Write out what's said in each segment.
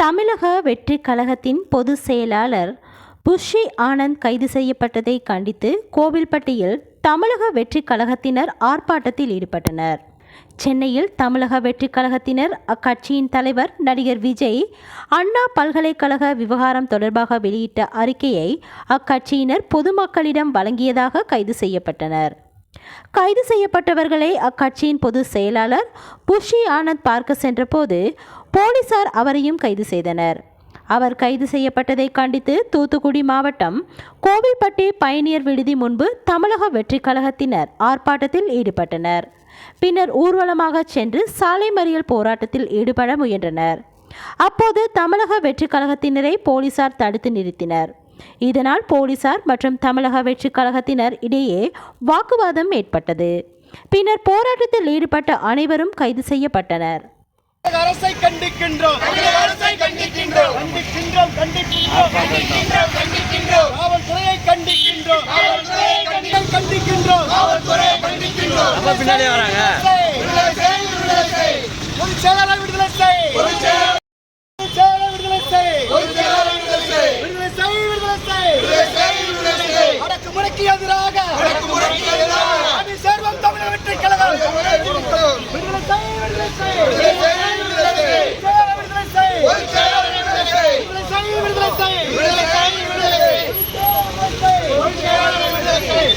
தமிழக வெற்றி கழகத்தின் பொதுச் செயலாளர் புஷி ஆனந்த் கைது செய்யப்பட்டதை கண்டித்து கோவில்பட்டியில் தமிழக வெற்றி கழகத்தினர் ஆர்ப்பாட்டத்தில் ஈடுபட்டனர். சென்னையில் தமிழக வெற்றி கழகத்தினர் அக்கட்சியின் தலைவர் நடிகர் விஜய் அண்ணா பல்கலைக்கழக விவகாரம் தொடர்பாக வெளியிட்ட அறிக்கையை அக்கட்சியினர் பொதுமக்களிடம் வழங்கியதாக கைது செய்யப்பட்டனர். கைது செய்யப்பட்டவர்களை அக்கட்சியின் பொதுச் செயலாளர் புஷி ஆனந்த் பார்க்க சென்றபோது போலீசார் அவரையும் கைது செய்தனர். அவர் கைது செய்யப்பட்டதை கண்டித்து தூத்துக்குடி மாவட்டம் கோவில்பட்டி பயணியர் விடுதி முன்பு தமிழக வெற்றி கழகத்தினர் ஆர்ப்பாட்டத்தில் ஈடுபட்டனர். பின்னர் ஊர்வலமாக சென்று சாலை மறியல் போராட்டத்தில் ஈடுபட முயன்றனர். அப்போது தமிழக வெற்றி கழகத்தினரை போலீசார் தடுத்து நிறுத்தினர். இதனால் போலீசார் மற்றும் தமிழக வெற்றி கழகத்தினர் இடையே வாக்குவாதம் ஏற்பட்டது. பின்னர் போராட்டத்தில் ஈடுபட்ட அனைவரும் கைது செய்யப்பட்டனர். தமிழக அரசை கண்டிக்கின்றோம். தமிழக அரசை கண்டிக்கின்றோம். கண்டிக்கின்றோம் கண்டிக்கின்றோம். கண்டிக்கின்றோம் கண்டிக்கின்றோம். காவல்துறையை கண்டிக்கின்றோம். காவல்துறையை கண்டிக்கின்றோம். கண்டிக்கின்றோம். காவல்துறையை கண்டிக்கின்றோம். ரொம்ப பின்னாடி வராங்க. விடுதலை செய், விடுதலை செய். பொதுச் செயலாளர் விடுதலை செய். பொதுச் செயலாளர் பொதுச் செயலாளர் விடுதலை செய். பொதுச் செயலாளர் விடுதலை செய். விடுதலை செய் விடுதலை செய். விடுதலை செய், விடுதலை செய். அடக்குமுறைக்கு எதிராக. அடக்குமுறைக்கு எதிராக. அணி சேர்வோம் தமிழக வெற்றி கழகம் விடுதலை செய், விடுதலை செய் விடுதலை செய் விடுதலை செய், விடுதலை செய். பொதுச் செயலாளர் விடுதலை செய் பொதுச் செயலாளர் விடுதலை செய். விடுதலை செய் விடுதலை செய் விடுதலை செய், விடுதலை செய். பொதுச் செயலாளர் விடுதலை செய்.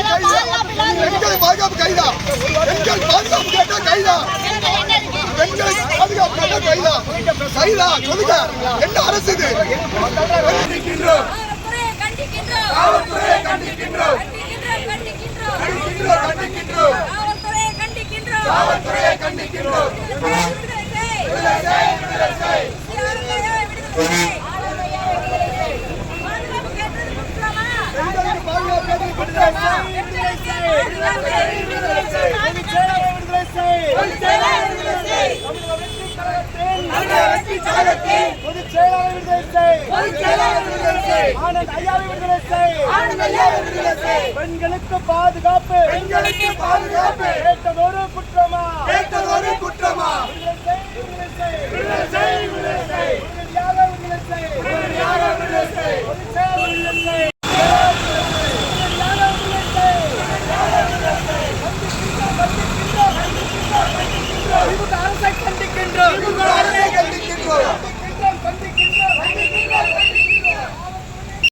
பெண்கள் பாதுகாப்பு கைதா பெண்கள் பாதுகாப்பு கேட்டா கைதா பெண்களை பாதுகாப்பு கேட்டா கைதா கைதா சொல்லுங்க என்ன அரசு இது கண்டிக்கின்றோம். காவல்துறையை கண்டிக்கின்றோம் கண்டிக்கின்றோம் கண்டிக்கின்றோம், கண்டிக்கின்றோம். காவல்துறையை கண்டிக்கின்றோம் காவல்துறையை கண்டிக்கின்றோம். விடுதலை செய் விடுதலை செய் விடுதலை செய் விடுதலை செய் பாதுகாப்பு கேட்டது குற்றமா பெண்களுக்கு பாதுகாப்பு கேட்டது குற்றமா? விடுதலை செய் விடுதலை செய் விடுதலை செய் பொதுச் செயலாளர் விடுதலை செய். பொதுச் செயலாளர் விடுதலை செய் தமிழக வெற்றிக் கழகத்தின் தமிழக வெற்றிக் கழகத்தின் பொதுச் செயலாளர் விடுதலை செய். பொதுச் செயலாளர் விடுதலை செய் ஆனந்த் ஐயாவை விடுதலை செய். ஆனந்த் ஐயாவை விடுதலை செய் பெண்களுக்கு பாதுகாப்பு. பெண்களுக்கு பாதுகாப்பு. கேட்டதொரு குற்றமா? கேட்டதொரு குற்றமா? விடுதலை